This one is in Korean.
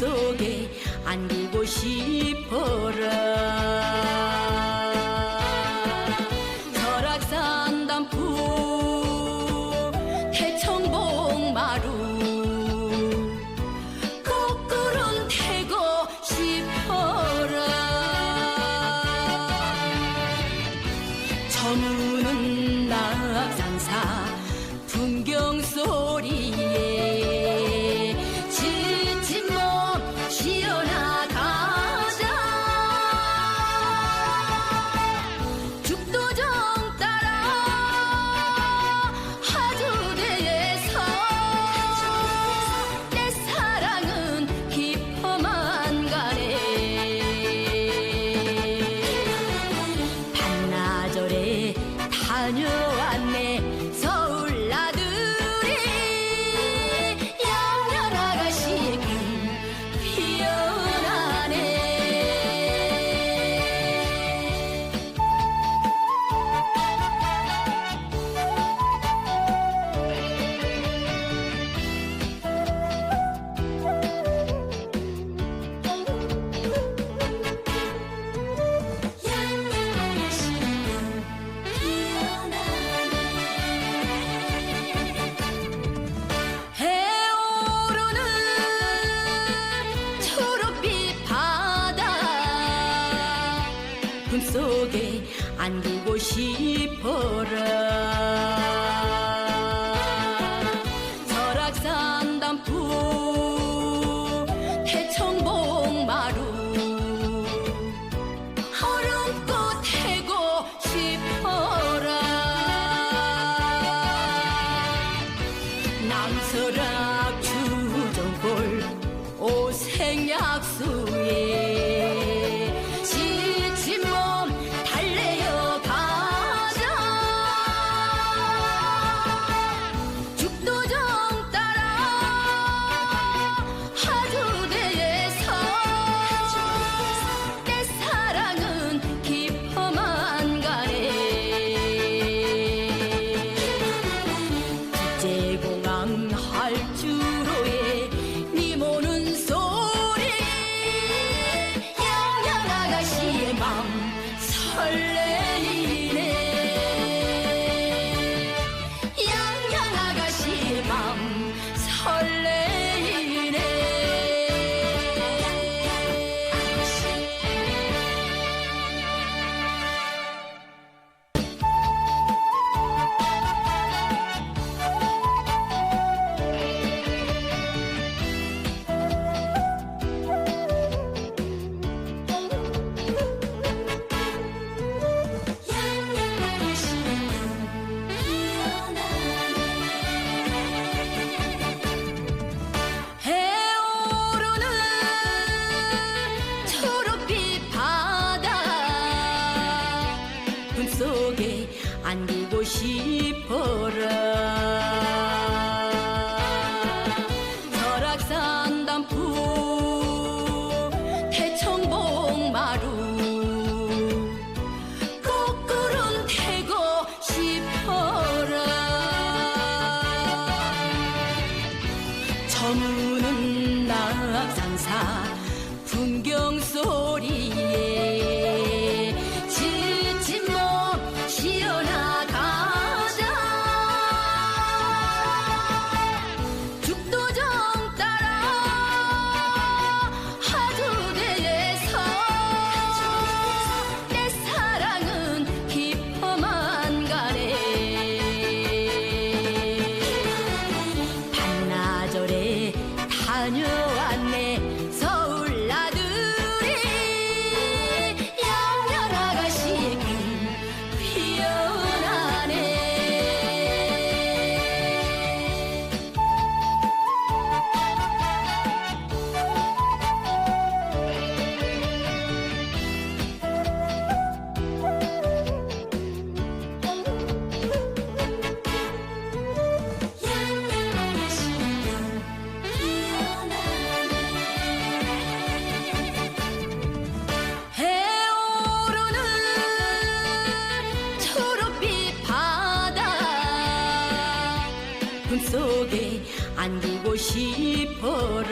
속에 안기고 싶어라. 설악산 단풍 해청봉 마루 거꾸름 태고 싶어라. 저는 낙산사 풍경 속 속에 안기고 싶어라. to 안기고 싶어라. 설악산 단풍 태청봉 마루. 거꾸름 태고 싶어라. 저무는 낙산사 풍경 소리에 안기고 싶어라.